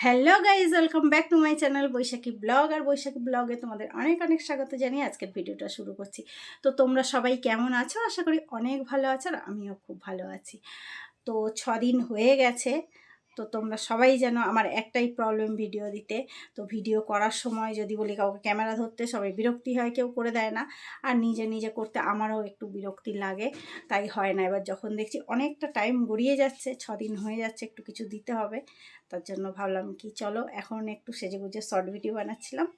Hello guys welcome back to my channel Baishakhi blog আর বৈশাখী ব্লগে তোমাদের অনেক অনেক স্বাগত জানিয়ে আজকের ভিডিওটা শুরু করছি। তো তোমরা সবাই কেমন আছো? আশা করি অনেক ভালো আছো আর আমিও খুব ভালো আছি। তো ছদিন হয়ে গেছে। তো তোমরা সবাই যেন আমার একটাই প্রবলেম ভিডিও দিতে। তো ভিডিও করার সময় যদি বলি কাউকে ক্যামেরা ধরতে, সবাই বিরক্তি হয়, কেউ করে দেয় না। আর নিজে নিজে করতে আমারও একটু বিরক্তি লাগে, তাই হয় না। এবার যখন দেখছি অনেকটা টাইম গড়িয়ে যাচ্ছে, ছদিন হয়ে যাচ্ছে, একটু কিছু দিতে হবে, তার জন্য ভাবলাম কি চলো এখন একটু সেজে গুজে শর্ট ভিডিও বানাচ্ছিলাম।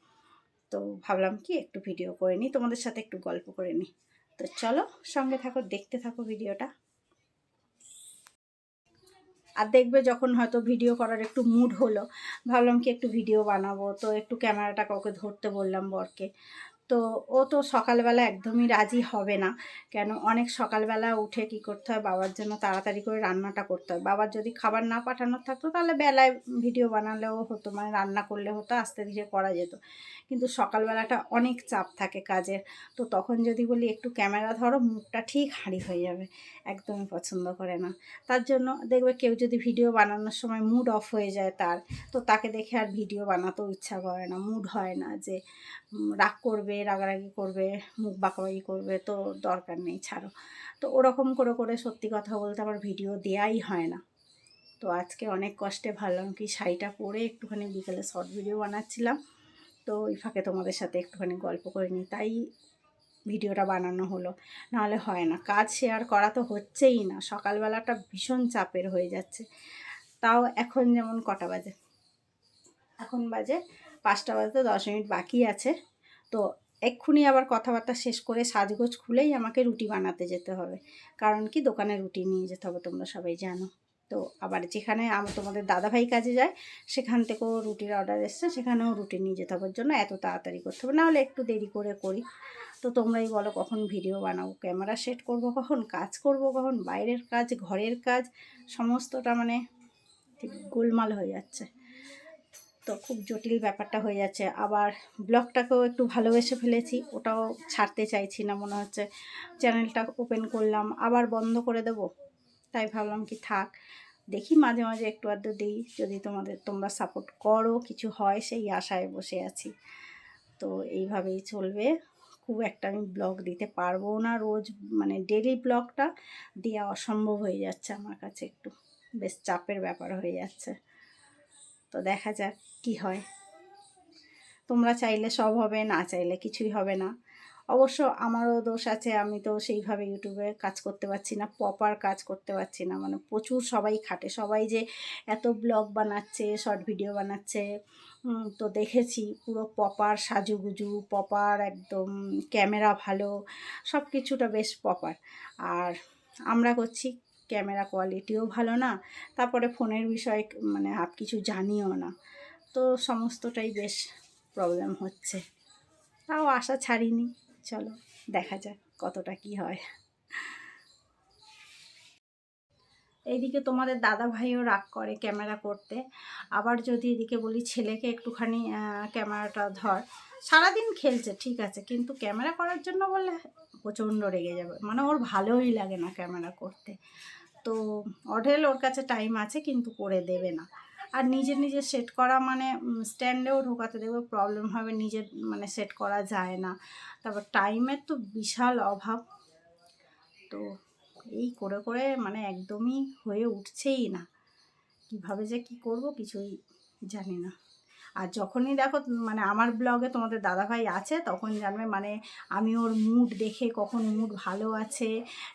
তো ভাবলাম কি একটু ভিডিও করে নিই, তোমাদের সাথে একটু গল্প করে নিই। তো চলো সঙ্গে থাকো, দেখতে থাকো ভিডিওটা আর দেখবে যখন হয়তো ভিডিও করার একটু মুড হলো, ভাবলাম কি একটু ভিডিও বানাবো। তো একটু ক্যামেরাটা কাউকে ধরতে বললাম বরকে। তো ও তো সকালবেলা একদমই রাজি হবে না। কেন? অনেক সকালবেলা উঠে কি করতে হয়? বাবার জন্য তাড়াতাড়ি করে রান্নাটা করতে হয়। বাবার যদি খাবার না পাঠানোর থাকতো, তাহলে বেলায় ভিডিও বানালেও হতো মানে রান্না করলে হতো, আস্তে ধীরে করা যেত। কিন্তু সকালবেলাটা অনেক চাপ থাকে কাজের। তো তখন যদি বলি, একটু ক্যামেরা ধরো, মুখটা ঠিক হাঁড়ি হয়ে যাবে। একদমই পছন্দ করে না। তার জন্য দেখবে কেউ যদি ভিডিও বানানোর সময় মুড অফ হয়ে যায় তার, তো তাকে দেখে আর ভিডিও বানাতেও ইচ্ছা করে না। মুড হয় না যে রাগ করবে রাগারাগি করবে, মুখ বাঁকাবাকি করবে, তো দরকার নেই, ছাড়ো। তো ওরকম করে করে সত্যি কথা বলতে আমার ভিডিও দেয়াই হয় না। তো আজকে অনেক কষ্টে ভাবলাম কি শাড়িটা পরে একটুখানি বিকেলে শর্ট ভিডিও বানাচ্ছিলাম। তো ওই ফাঁকে তোমাদের সাথে একটুখানি গল্প করে নিই, তাই ভিডিওটা বানানো হলো। নাহলে হয় না, কাজ শেয়ার করা তো হচ্ছেই না, সকালবেলাটা ভীষণ চাপের হয়ে যাচ্ছে। তাও এখন যেমন কটা বাজে? এখন বাজে পাঁচটা বাজতে দশ মিনিট বাকি আছে। তো এক্ষুনি আবার কথাবার্তা শেষ করে সাজগোজ খুলেই আমাকে রুটি বানাতে যেতে হবে। কারণ কি? দোকানে রুটি নিয়ে যেতে হবে, তোমরা সবাই জানো। তো আবার যেখানে আমার তোমাদের দাদাভাই কাজে যায়, সেখান থেকেও রুটির অর্ডার এসছে, সেখানেও রুটি নিয়ে যেতে হবে। জন্য এত তাড়াতাড়ি করতে হবে। নাহলে একটু দেরি করে করি। তো তোমরাই বলো কখন ভিডিও বানাবো? ক্যামেরা সেট করব কখন? কাজ করব কখন? বাইরের কাজ, ঘরের কাজ, সমস্তটা মানে ঠিক গোলমাল হয়ে যাচ্ছে। তো খুব জটিল ব্যাপারটা হয়ে যাচ্ছে। আবার ব্লগটাকেও একটু ভালোবেসে ফেলেছি, ওটাও ছাড়তে চাইছি না, মনে হচ্ছে চ্যানেলটা ওপেন করলাম, আবার বন্ধ করে দেব। তাই ভাবলাম কি থাক, দেখি মাঝে মাঝে একটু আধটু দিই, যদি তোমাদের, তোমরা সাপোর্ট করো, কিছু হয় সেই আশায় বসে আছি। তো এইভাবেই চলবে। খুব একটা আমি ব্লগ দিতে পারব না, রোজ মানে ডেলি ব্লগটা দেওয়া অসম্ভব হয়ে যাচ্ছে আমার কাছে একটু। বেশ চাপের ব্যাপার হয়ে যাচ্ছে। তো দেখা যাক কি হয়। তোমরা চাইলে সব হবে, না চাইলে কিছুই হবে না। অবশ্য আমারও দোষ আছে, আমি তো সেইভাবে ইউটিউবে কাজ করতে পারছি না প্রপার কাজ করতে পারছি না। মানে প্রচুর সবাই খাটে, সবাই যে এত ব্লগ বানাচ্ছে শর্ট ভিডিও বানাচ্ছে তো দেখেছি পুরো প্রপার সাজুগুজু প্রপার একদম ক্যামেরা ভালো সব কিছুটা বেশ প্রপার আর আমরা করছি ক্যামেরা কোয়ালিটিও ভালো না, তারপরে ফোনের বিষয়ে মানে আপ কিছু জানিও না। তো সমস্তটাই বেশ প্রবলেম হচ্ছে। তাও আশা ছাড়িনি। চলো, দেখা যাক কতটা কি হয়। এইদিকে তোমাদের দাদা ভাইও রাগ করে ক্যামেরা করতে। আবার যদি এদিকে বলি, ছেলেকে একটুখানি ক্যামেরাটা ধর। সারাদিন খেলছে, ঠিক আছে, কিন্তু ক্যামেরা করার জন্য বললে প্রচণ্ড রেগে যাবে। মানে ওর ভালোই লাগে না ক্যামেরা করতে। তো অঢেল ওর কাছে টাইম আছে কিন্তু করে দেবে না। আর নিজে নিজে সেট করা মানে স্ট্যান্ডেও ঢোকাতে দেবে প্রবলেম হবে, নিজের মানে সেট করা যায় না। তারপর টাইমের তো বিশাল অভাব। তো এই করে করে মানে একদমই হয়ে উঠছেই না। কীভাবে যে কি করব কিছুই জানি না। আর যখনই দেখো মানে আমার ব্লগে তোমাদের দাদাভাই আছে, তখন জানবে মানে আমি ওর মুড দেখে কখন মুড ভালো আছে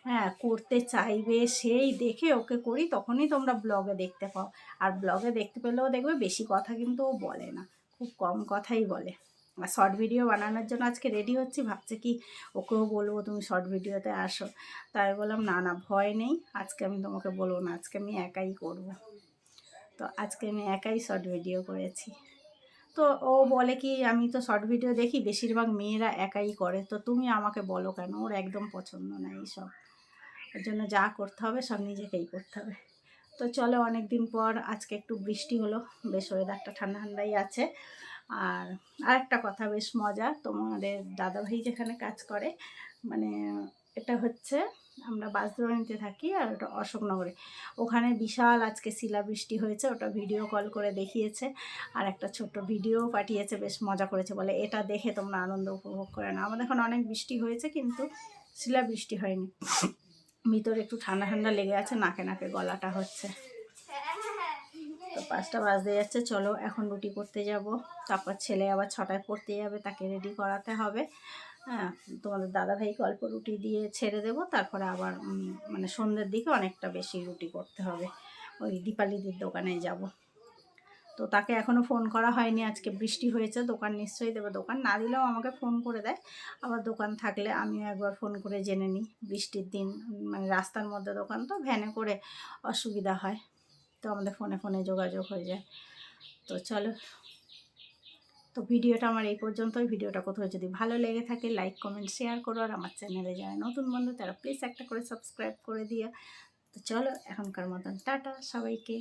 হ্যাঁ করতে চাইবে, সেই দেখে ওকে করি, তখনই তোমরা ব্লগে দেখতে পাও। আর ব্লগে দেখতে পেলেও দেখবে বেশি কথা কিন্তু ও বলে না, খুব কম কথাই বলে। আর শর্ট ভিডিও বানানোর জন্য আজকে রেডি হচ্ছি, ভাবছে কি ওকেও বলব, তুমি শর্ট ভিডিওতে আসো। তাই বললাম, না না, ভয় নেই, আজকে আমি তোমাকে বলব না, আজকে আমি একাই করব। তো আজকে আমি একাই শর্ট ভিডিও করেছি। তো ও বলে কি, আমি তো শর্ট ভিডিও দেখি, বেশিরভাগ মেয়েরা একাই করে। তো তুমি আমাকে বলো কেন? ওর একদম পছন্দ না এইসব। ওর জন্য যা করতে হবে, সব নিজেকেই করতে হবে। তো চলো অনেক দিন পর, আজকে একটু বৃষ্টি হলো, বেশ ওয়েদারটা ঠান্ডা ঠান্ডাই আছে। আর আরেকটা কথা বেশ মজা তোমাদের দাদাভাই যেখানে কাজ করে মানে এটা হচ্ছে আমরা বাসদ্রোণীতে থাকি আর ওটা অশোকনগরে। ওখানে বিশাল আজকে শিলাবৃষ্টি হয়েছে, ওটা ভিডিও কল করে দেখিয়েছে আর একটা ছোট্ট ভিডিও পাঠিয়েছে, বেশ মজা করেছে বলে। এটা দেখে তোমরা আনন্দ উপভোগ করে না আমাদের এখন অনেক বৃষ্টি হয়েছে কিন্তু শিলাবৃষ্টি হয়নি। ভিতরে একটু ঠান্ডা ঠান্ডা লেগে আছে, নাকে নাকে গলাটা হচ্ছে। তো পাঁচটা বাজতে যাচ্ছে, চলো এখন রুটি করতে যাব। তারপর ছেলে আবার ছটায় পড়তে যাবে, তাকে রেডি করাতে হবে। হ্যাঁ তোমাদের দাদাভাইকে অল্প রুটি দিয়ে ছেড়ে দেবো? তারপরে আবার মানে সন্ধ্যের দিকে অনেকটা বেশি রুটি করতে হবে। ওই দীপালিদির দোকানে যাব। তো তাকে এখনও ফোন করা হয়নি। আজকে বৃষ্টি হয়েছে, দোকান নিশ্চয়ই দেবে। দোকান না দিলেও আমাকে ফোন করে দেয়। আবার দোকান থাকলে আমিও একবার ফোন করে জেনে নিই। বৃষ্টির দিন মানে রাস্তার মধ্যে দোকান তো, ভ্যানে করে অসুবিধা হয়। তো আমাদের ফোনে ফোনে যোগাযোগ হয়ে যায়। তো চলো তো ভিডিওটা আমার এই পর্যন্তই। ভিডিওটা কোথাও যদি ভালো লেগে থাকে লাইক কমেন্ট শেয়ার করো। আর আমার চ্যানেলে যারা নতুন বন্ধু, তারা প্লিজ একটা করে সাবস্ক্রাইব করে দিও। তো চলো, এখনকার মতন, টাটা সবাইকে।